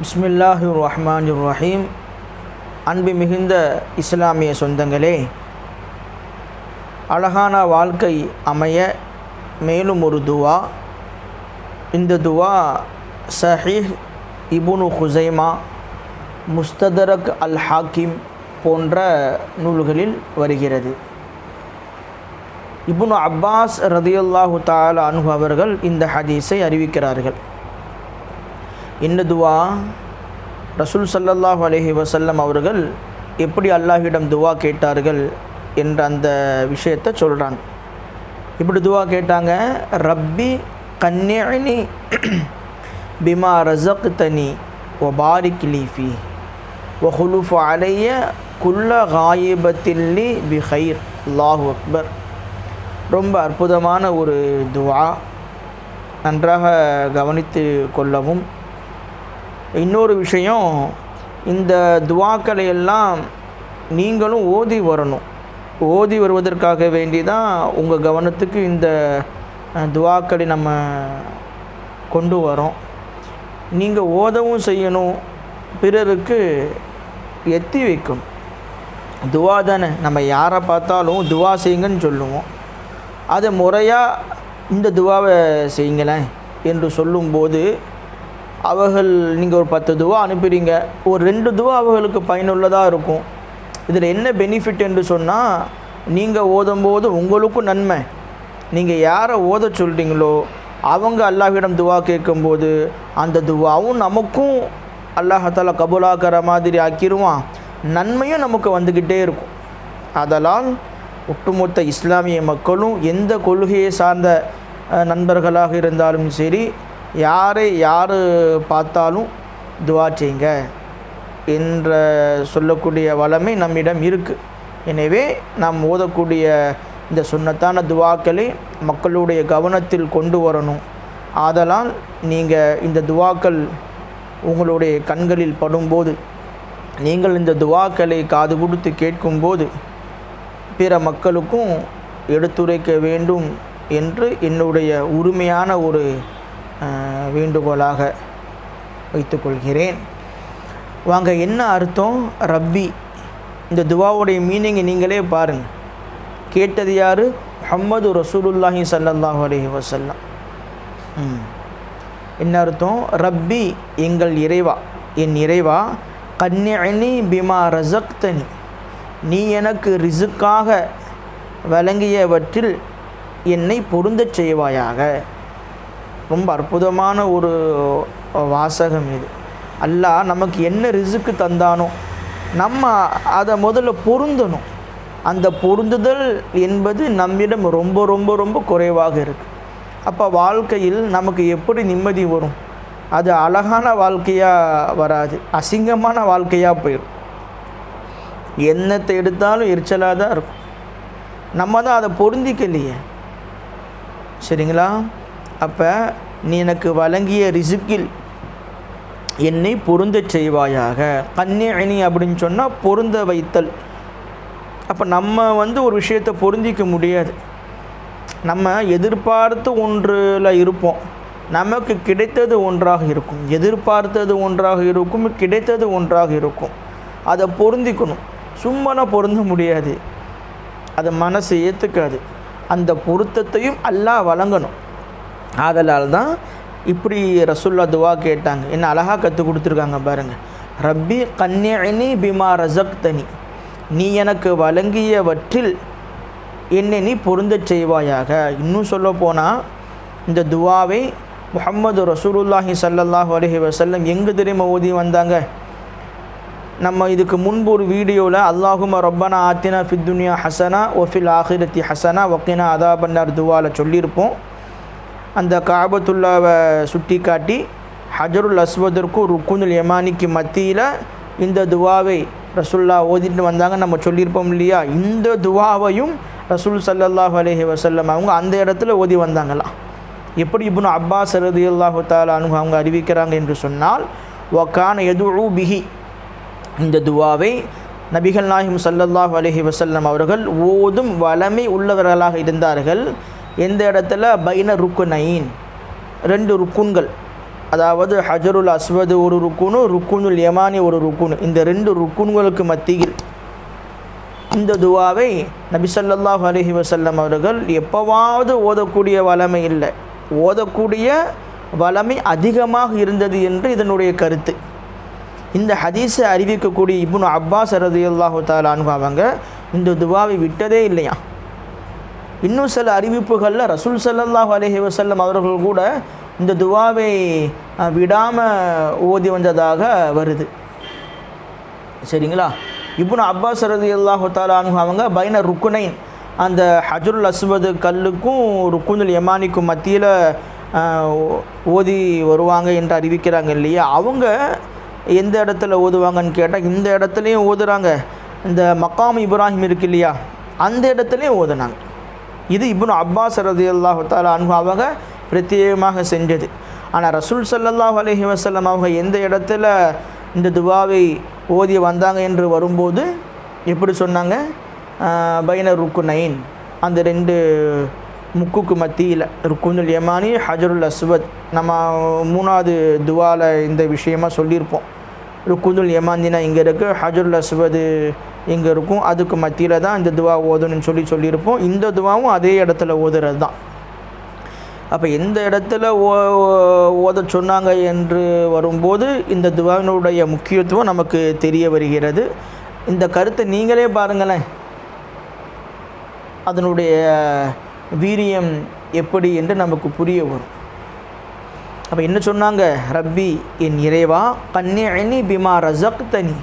பிஸ்மில்லாஹி ரஹ்மான் ரஹீம் அன்பு மிகுந்த இஸ்லாமிய சொந்தங்களே அழகான வாழ்க்கை அமைய மேலும் ஒரு துவா. இந்த துவா சஹீஹ் இபுனு ஹுசைமா முஸ்ததரக் அல் ஹாக்கிம் போன்ற நூல்களில் வருகிறது. இபுனு அப்பாஸ் ரதியுல்லாஹு தாலா அனுகு அவர்கள் இந்த ஹதீஸை அறிவிக்கிறார்கள். இந்த துவா ரசூல் சல்லல்லாஹ் அலைஹி வசல்லம் அவர்கள் எப்படி அல்லாஹிடம் துவா கேட்டார்கள் என்ற அந்த விஷயத்தை சொல்கிறான் இப்படி துவா கேட்டாங்க ரப்பி கன்னியனி பிமா ரசக் தனி ஒ ஒபாரிக் லீஃபி ஒஹுலுஃப் அலைய குல்ல காயிபத்தில்லி பி ஹைர் அல்லாஹு அக்பர். ரொம்ப அற்புதமான ஒரு துவா. நன்றாக கவனித்து கொள்ளவும் இன்னொரு விஷயம் இந்த துவாக்களை எல்லாம் நீங்களும் ஓதி வரணும். ஓதி வருவதற்காக வேண்டி தான் உங்கள் கவனத்துக்கு இந்த துவாக்களை நம்ம கொண்டு வரோம். நீங்கள் ஓதவும் செய்யணும் பிறருக்கு எத்தி வைக்கும் துவா தானே நம்ம யாரை பார்த்தாலும் துவா செய்யுங்கன்னு சொல்லுவோம். அதை முறையாக இந்த துவாவை செய்யுங்களேன் என்று சொல்லும்போது அவர்கள் நீங்கள் ஒரு பத்து துவா அனுப்புகிறீங்க ஒரு ரெண்டு துவா அவர்களுக்கு பயனுள்ளதாக இருக்கும். இதில் என்ன பெனிஃபிட் என்று சொன்னால் நீங்கள் ஓதும்போது உங்களுக்கும் நன்மை. நீங்கள் யாரை ஓத சொல்கிறீங்களோ அவங்க அல்லாஹ்விடம் துவா கேட்கும்போது அந்த துவாவும் நமக்கும் அல்லாஹால கபூலாக்கிற மாதிரி ஆக்கிடுவான் நன்மையும் நமக்கு வந்துக்கிட்டே இருக்கும். அதனால் ஒட்டுமொத்த இஸ்லாமிய மக்களும் எந்த கொள்கையை சார்ந்த நண்பர்களாக இருந்தாலும் சரி யாரை யார் பார்த்தாலும் துவா செய்யுங்க. என்ற சொல்லக்கூடிய வளமை நம்மிடம் இருக்குது எனவே நாம் ஓதக்கூடிய இந்த சுண்ணத்தான துவாக்களை மக்களுடைய கவனத்தில் கொண்டு வரணும். ஆதலால் நீங்கள் இந்த துவாக்கள் உங்களுடைய கண்களில் படும்போது நீங்கள் இந்த துவாக்களை காது கொடுத்து கேட்கும்போது பிற மக்களுக்கும் எடுத்துரைக்க வேண்டும் என்று என்னுடைய உரிமையான ஒரு வேண்டுகோளாக வைத்துக்கொள்கிறேன். வாங்க என்ன அர்த்தம்? ரப்பி இந்த துவாவுடைய மீனிங்கை நீங்களே பாருங்கள் கேட்டது யார்? முஹம்மது ரசூலுல்லாஹி ஸல்லல்லாஹு அலைஹி வசல்லாம் என்ன அர்த்தம்? ரப்பி எங்கள் இறைவா என் இறைவா கன்னியனி பிமா ரசக்தனி நீ எனக்கு ரிசுக்காக வழங்கியவற்றில் என்னை பொருந்தச் செய்வாயாக. ரொம்ப அற்புதமான ஒரு வாசகம் இது. அல்லாஹ் நமக்கு என்ன ரிசுக்கு தந்தானோ நம்ம அதை முதல்ல பொருந்தணும். அந்த பொருந்துதல் என்பது நம்மிடம் ரொம்ப ரொம்ப ரொம்ப குறைவாக இருக்குது அப்போ வாழ்க்கையில் நமக்கு எப்படி நிம்மதி வரும்? அது அழகான வாழ்க்கையாக வராது அசிங்கமான வாழ்க்கையாக போயிடும் என்னத்தை எடுத்தாலும் எரிச்சலாக தான் இருக்கும். நம்ம தான் அதை பொருந்திக்கலையே. சரிங்களா? அப்போ நீ எனக்கு வழங்கிய ரிசுக்கில் என்னை பொருந்தச் செய்வாயாக. கன்னியணி அப்படின்னு சொன்னால் பொருந்த வைத்தல். அப்போ நம்ம வந்து ஒரு விஷயத்தை பொருந்திக்க முடியாது. நம்ம எதிர்பார்த்து ஒன்றில் இருப்போம். நமக்கு கிடைத்தது ஒன்றாக இருக்கும். எதிர்பார்த்தது ஒன்றாக இருக்கும் கிடைத்தது ஒன்றாக இருக்கும். அதை பொருந்திக்கணும். சும்மனா பொருந்த முடியாது. அதை மனசு ஏற்றுக்காது அந்த பொருத்தத்தையும் அல்லா வழங்கணும். ஆதலால் தான் இப்படி ரசுல்லா துவா கேட்டாங்க. என்ன அழகாக கற்றுக் கொடுத்துருக்காங்க பாருங்கள் ரப்பி கன்னியனி பிமா ரசக்தனி நீ எனக்கு வழங்கியவற்றில் என்னை நீ பொருந்தச் செய்வாயாக. இன்னும் சொல்ல போனால் இந்த துவாவை முஹம்மது ரசூலுல்லாஹி ஸல்லல்லாஹு அலஹி வசல்லம் எங்கே தெரியுமா ஓதி வந்தாங்க? நம்ம இதுக்கு முன்பு ஒரு வீடியோவில் அல்லாஹும ரப்பனா ஆத்தினா ஃபித்துனியா ஹசனா ஒஃபில் ஆஹிரத்தி ஹசனா ஒக்கினா அதாபன்னார் துவாவில் சொல்லியிருப்போம். அந்த காபத்துல்லாவை சுட்டி காட்டி ஹஜருல் அஸ்வதற்கும் ருக்குனுல் யமானிக்கு மத்தியில் இந்த துவாவை ரசுல்லா ஓதிட்டு வந்தாங்க. நம்ம சொல்லியிருப்போம் இல்லையா? இந்த துவாவையும் ரசூல் ஸல்லல்லாஹு அலஹி வசல்லம் அவங்க அந்த இடத்துல ஓதி வந்தாங்களாம் எப்படி இப்னு அப்பாஸ் ரதியல்லாஹு தாலா அனு அவங்க அறிவிக்கிறாங்க என்று சொன்னால் ஒக்கான எது பிஹி. இந்த துவாவை நபிகள் நாயிம் சல்லல்லாஹ் அலஹி வசல்லம் அவர்கள் ஓதும் வளமை உள்ளவர்களாக இருந்தார்கள். எந்த இடத்துல? பைன ருக்குனைன். ரெண்டு ருக்குன்கள். அதாவது ஹஜருல் அஸ்வது ஒரு ருக்குனு ருக்குனுல் யமானி ஒரு ருக்குனு. இந்த ரெண்டு ருக்குன்களுக்கு மத்தியில் இந்த துவாவை நபி ஸல்லல்லாஹு அலைஹி அவர்கள் எப்போவாவது ஓதக்கூடிய வளமை இல்லை. ஓதக்கூடிய வளமை அதிகமாக இருந்தது என்று இதனுடைய கருத்து. இந்த ஹதீஸை அறிவிக்கக்கூடிய இப்னு அப்பாஸ் ரதியுல்லாஹு தாலான்னு அவங்க இந்த துவாவை விட்டதே இல்லையா இன்னும் சில அறிவிப்புகளில் ரசூல் சல்லாஹ் அலஹி வசல்லம் அவர்கள் கூட இந்த துவாவை விடாமல் ஓதி வந்ததாக வருது. சரிங்களா? இப்போ அப்பாஸ் ரதி அல்லாஹு தாலானு அவங்க பைன ருக்குனைன் அந்த ஹஜருல் அஸ்வது கல்லுக்கும் ருக்குனுல் யமானிக்கும் மத்தியில் ஓதி வருவாங்க என்று அறிவிக்கிறாங்க இல்லையா? அவங்க எந்த இடத்துல ஓதுவாங்கன்னு கேட்டால் இந்த இடத்துலையும் ஓதுறாங்க. இந்த மக்காம் இப்ராஹிம் இருக்கு இல்லையா? அந்த இடத்துலையும் ஓதுனாங்க. இது இப்னு அப்பாஸ் ரதி அல்லாஹு தாலா அன்பு அவங்க பிரத்யேகமாக செஞ்சது. ஆனால் ரசூல் சல்லாஹ் அலஹி வசல்லம் அவங்க எந்த இடத்துல இந்த துவாவை ஓதி வந்தாங்க என்று வரும்போது எப்படி சொன்னாங்க? பைன ருக்கு நைன் அந்த ரெண்டு முக்குக்கு மத்தியில் ருக்குனுல் யமானி ஹஜருல் அஸ்வத். நம்ம மூணாவது துவாவில் இந்த விஷயமா சொல்லியிருப்போம். ருக்குனுல் யமானினா இங்கே இருக்குது ஹஜருல் அஸ்வது இங்கே இருக்கும் அதுக்கு மத்தியில் தான் இந்த துவா ஓதணும்னு சொல்லி சொல்லியிருப்போம். இந்த துவாவும் அதே இடத்துல ஓதுறது தான் அப்போ எந்த இடத்துல ஓ ஓத சொன்னாங்க என்று வரும்போது இந்த துவாவினுடைய முக்கியத்துவம் நமக்கு தெரிய வருகிறது. இந்த கருத்தை நீங்களே பாருங்களேன். அதனுடைய வீரியம் எப்படி என்று நமக்கு புரிய வரும். அப்போ என்ன சொன்னாங்க? ரப்பி என் இறைவா கன்னியனி பிமா ரசக்தனி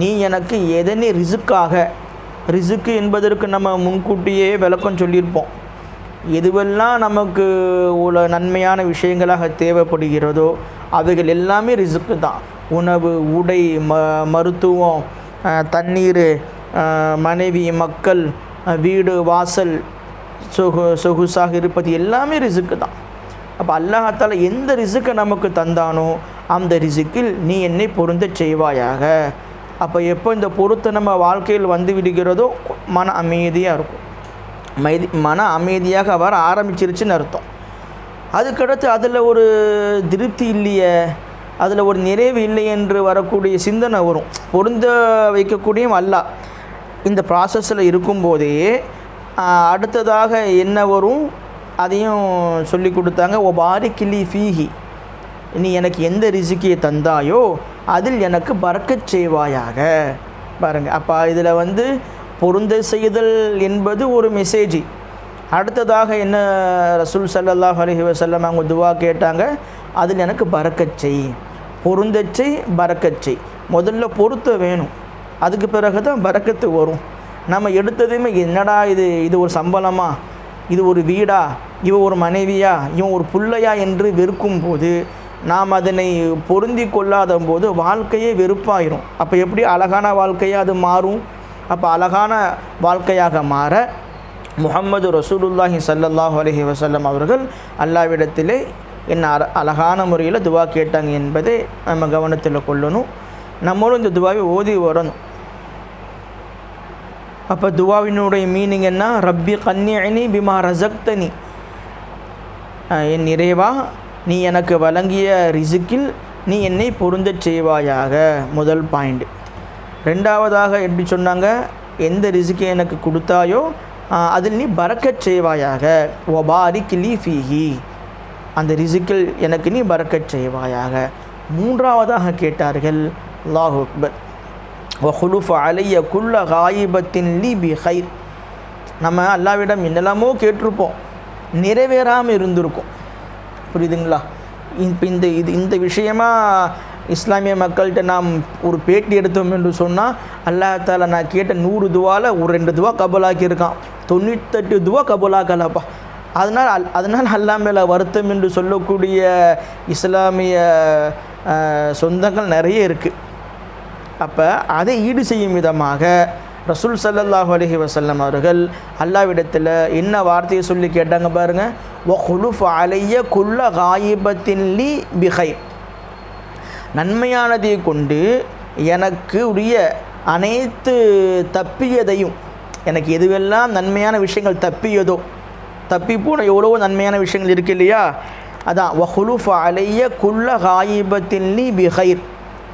நீ எனக்கு எதனை ரிசுக்காக? ரிசுக்கு என்பதற்கு நம்ம முன்கூட்டியே விளக்கம் சொல்லியிருப்போம். எதுவெல்லாம் நமக்கு உள்ள நன்மையான விஷயங்களாக தேவைப்படுகிறதோ அவைகள் எல்லாமே ரிசுக்கு தான். உணவு உடை ம மருத்துவம் தண்ணீர் மனைவி மக்கள் வீடு வாசல் சொகு சொகுசாக இருப்பது எல்லாமே ரிசுக்கு தான். அப்போ அல்லாஹால எந்த ரிசுக்கை நமக்கு தந்தானோ அந்த ரிசுக்கில் நீ என்னை பொருந்தச் செய்வாயாக. அப்போ எப்போ இந்த பொருத்தம் நம்ம வாழ்க்கையில் வந்து விடுகிறதோ மன அமைதியாக இருக்கும். மைதி மன அமைதியாக வர ஆரம்பிச்சிருச்சுன்னு அர்த்தம். அதுக்கடுத்து அதில் ஒரு திருப்தி இல்லையே அதில் ஒரு நிறைவு இல்லை என்று வரக்கூடிய சிந்தனை வரும். பொருந்த வைக்கக்கூடியும் அல்ல. இந்த ப்ராசஸில் இருக்கும்போதே அடுத்ததாக என்ன வரும்? அதையும் சொல்லி கொடுத்தாங்க. ஓ பாரி கிளி ஃபீஹி. நீ எனக்கு எந்த ரிசுக்கியை தந்தாயோ அதில் எனக்கு பறக்கச் செய்வாயாக. பாருங்கள் அப்போ இதில் வந்து பொருந்த செய்தல் என்பது ஒரு மெசேஜ் அடுத்ததாக என்ன ரசூல் சல்லாஹ் அலஹி வசல்லம் அவங்க துவா கேட்டாங்க அதில் எனக்கு பறக்கச்செய் பொருந்தச்செய் பொருந்தச் முதல்ல பொருத்த வேணும். அதுக்கு பிறகு தான் பறக்கத்து வரும். நம்ம எடுத்ததுமே என்னடா இது இது ஒரு சம்பளமா? இது ஒரு வீடா? இவன் ஒரு மனைவியா? இவன் ஒரு புள்ளையா? என்று வெறுக்கும் போது நாம் அதனை பொருந்தி கொள்ளாத போது வாழ்க்கையே வெறுப்பாயிரும். அப்போ எப்படி அழகான வாழ்க்கையாக அது மாறும்? அப்போ அழகான வாழ்க்கையாக மாற முஹம்மது ரசூலுல்லாஹி சல்லல்லாஹ் அலஹி வசல்லம் அவர்கள் அல்லாவிடத்திலே என்ன அழகான முறையில் துவா கேட்டாங்க என்பதை நம்ம கவனத்தில் கொள்ளணும். நம்மளும் இந்த துவாவை ஓதி வரணும். அப்போ துவாவினுடைய மீனிங் என்ன? ரப்பி கன்னியனி பிமா ரசக்தனி என் நிறைவா நீ எனக்கு வழங்கிய ரிசுக்கில் நீ என்னை பொருந்தச் செய்வாயாக? முதல் பாயிண்ட் ரெண்டாவதாக எப்படி சொன்னாங்க? எந்த ரிசுக்கை எனக்கு கொடுத்தாயோ அதில் நீ பறக்கச் செய்வாயாக. ஒபாரி கிளி ஃபீஹி. அந்த ரிசுக்கில் எனக்கு நீ பறக்கச் செய்வாயாக. மூன்றாவதாக கேட்டார்கள் அல்லாஹ் அக்பர். வஹுலுஃப் அலைய குல்ல காயிபத்தின் லி பி ஹைர் நம்ம அல்லாவிடம் என்னெல்லாமோ கேட்டிருப்போம் நிறைவேறாமல் இருந்திருக்கும். புரியுதுங்களா? இப்போ இந்த இது இந்த விஷயமா இஸ்லாமிய மக்கள்கிட்ட நாம் ஒரு பேட்டி எடுத்தோம் என்று சொன்னால் அல்லாஹால நான் கேட்ட நூறு துவாவில் ஒரு ரெண்டு துவா கபலாக்கியிருக்கான். தொண்ணூத்தெட்டு துவா கபலாக்கலாப்பா. அதனால் அல் அதனால் அல்லா மேலே வருத்தம் என்று சொல்லக்கூடிய இஸ்லாமிய சொந்தங்கள் நிறைய இருக்குது அப்போ அதை ஈடு செய்யும் விதமாக ரசூல் ஸல்லல்லாஹு அலஹி வசல்லம் அவர்கள் அல்லாவிடத்தில் என்ன வார்த்தையை சொல்லி கேட்டாங்க பாருங்கள் ஒஹுலுஃப் அலைய குல்ல காயிபத்தின் லி பிஹை நன்மையானதை கொண்டு எனக்கு உரிய அனைத்து தப்பியதையும் எனக்கு எதுவெல்லாம் நன்மையான விஷயங்கள் தப்பியதோ தப்பி போன எவ்வளவோ நன்மையான விஷயங்கள் இருக்கு இல்லையா? அதான் வஹுலுஃப் அலைய குல்ல காயிபத்தின் லி பிஹைர்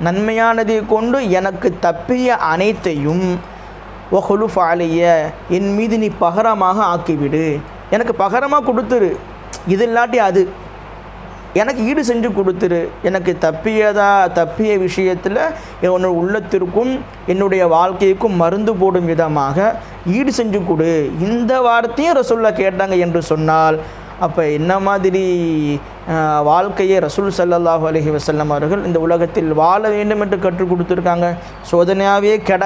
நன்மையானதை கொண்டு எனக்கு தப்பிய அனைத்தையும் ஒஹுலுஃப் அலைய என் மீது நீ பகரமாக ஆக்கிவிடு. எனக்கு பகரமாக கொடுத்துரு. இது இல்லாட்டி அது. எனக்கு ஈடு செஞ்சு கொடுத்துரு. எனக்கு தப்பியதா தப்பிய விஷயத்தில் என்னோட உள்ளத்திற்கும் என்னுடைய வாழ்க்கைக்கும் மருந்து போடும் விதமாக ஈடு செஞ்சு கொடு. இந்த வார்த்தையும் ரசூல்லா கேட்டாங்க என்று சொன்னால் அப்போ என்ன மாதிரி வாழ்க்கையை ரசூல் சல்லாஹூ அலஹி வசல்லம் அவர்கள் இந்த உலகத்தில் வாழ வேண்டும் என்று கற்றுக் கொடுத்துருக்காங்க. சோதனையாகவே கெட.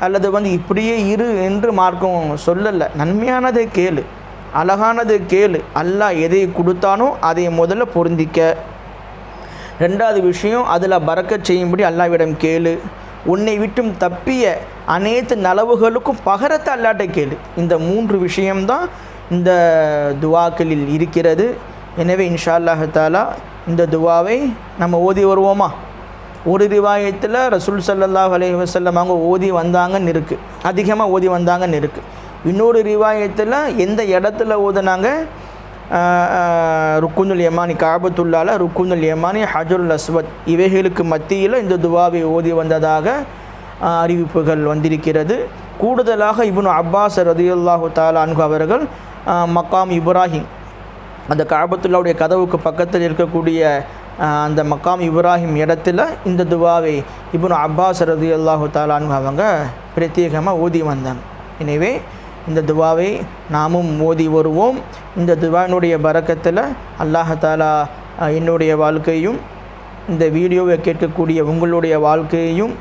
அல்லது வந்து இப்படியே இரு என்று மார்க்கம் சொல்லலை. நன்மையானதை கேளு. அழகானது கேளு. அல்லாஹ் எதை கொடுத்தானோ அதை முதல்ல பொருந்திக்க ரெண்டாவது விஷயம் அதில் பறக்க செய்யும்படி அல்லாவிடம் கேளு. உன்னை விட்டும் தப்பிய அனைத்து நலவுகளுக்கும் பகரத்தை அல்லாட்ட கேளு. இந்த மூன்று விஷயம்தான் இந்த துவாக்களில் இருக்கிறது. எனவே இன்ஷா அல்லாஹ் தாலா இந்த துவாவை நம்ம ஓதி வருவோமா? ஒரு ரிவாயத்தில் ரசூல் ஸல்லல்லாஹு அலி வசல்லம் அவங்க ஓதி வந்தாங்கன்னு இருக்குது அதிகமாக ஓதி வந்தாங்கன்னு இருக்குது இன்னொரு ரிவாயத்தில் எந்த இடத்துல ஓதுனாங்க? ருக்குந்துல் யமானி காபத்துல்லால ருக்குந்துல் யமானி ஹஜருல் அஸ்வத் இவைகளுக்கு மத்தியில் இந்த துவாவை ஓதி வந்ததாக அறிவிப்புகள் வந்திருக்கிறது. கூடுதலாக இப்னு அப்பாஸ் ரதியுல்லாஹு தாலான்கு அவர்கள் மக்காம் இப்ராஹிம் அந்த காபத்துல்லாவுடைய கதவுக்கு பக்கத்தில் இருக்கக்கூடிய அந்த மக்காம் இப்ராஹிம் இடத்துல இந்த துவாவை இப்னு அப்பாஸ் ரதி அல்லாஹு தாலான்னு அவங்க பிரத்யேகமாக ஓதி வந்தாங்க எனவே இந்த துவாவை நாமும் ஓதி வருவோம். இந்த துவாவினுடைய பறக்கத்தில் அல்லாஹாலா என்னுடைய வாழ்க்கையும் இந்த வீடியோவை கேட்கக்கூடிய உங்களுடைய வாழ்க்கையையும்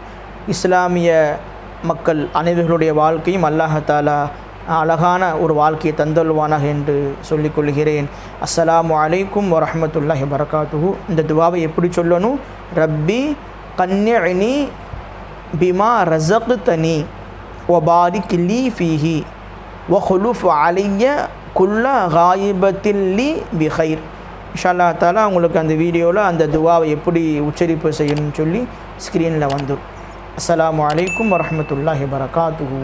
இஸ்லாமிய மக்கள் அனைவர்களுடைய வாழ்க்கையும் அல்லாஹாலா அழகான ஒரு வாழ்க்கையை தந்தல்வானாக என்று சொல்லிக் கொள்கிறேன். அஸ்ஸலாமு அலைக்கும் வரஹ்மத்துல்லாஹி வரகாத்துஹு இந்த துவாவை எப்படி சொல்லணும்? ரப்பி கன்யனி பிமா ரசக்கு தனி ஒபாரிக் லீ ஃபீஹி ஒஹுலுஃப் அலைய குல்ல காயிபத்தில் லி பிஹைர். ஷல்லா தாலா உங்களுக்கு அந்த வீடியோவில் அந்த துவாவை எப்படி உச்சரிப்பு செய்யணும்னு சொல்லி ஸ்க்ரீனில் வந்துடும் அஸ்லாம் அலைக்கும் வரமத்துல்லாஹி வரகாத்துஹு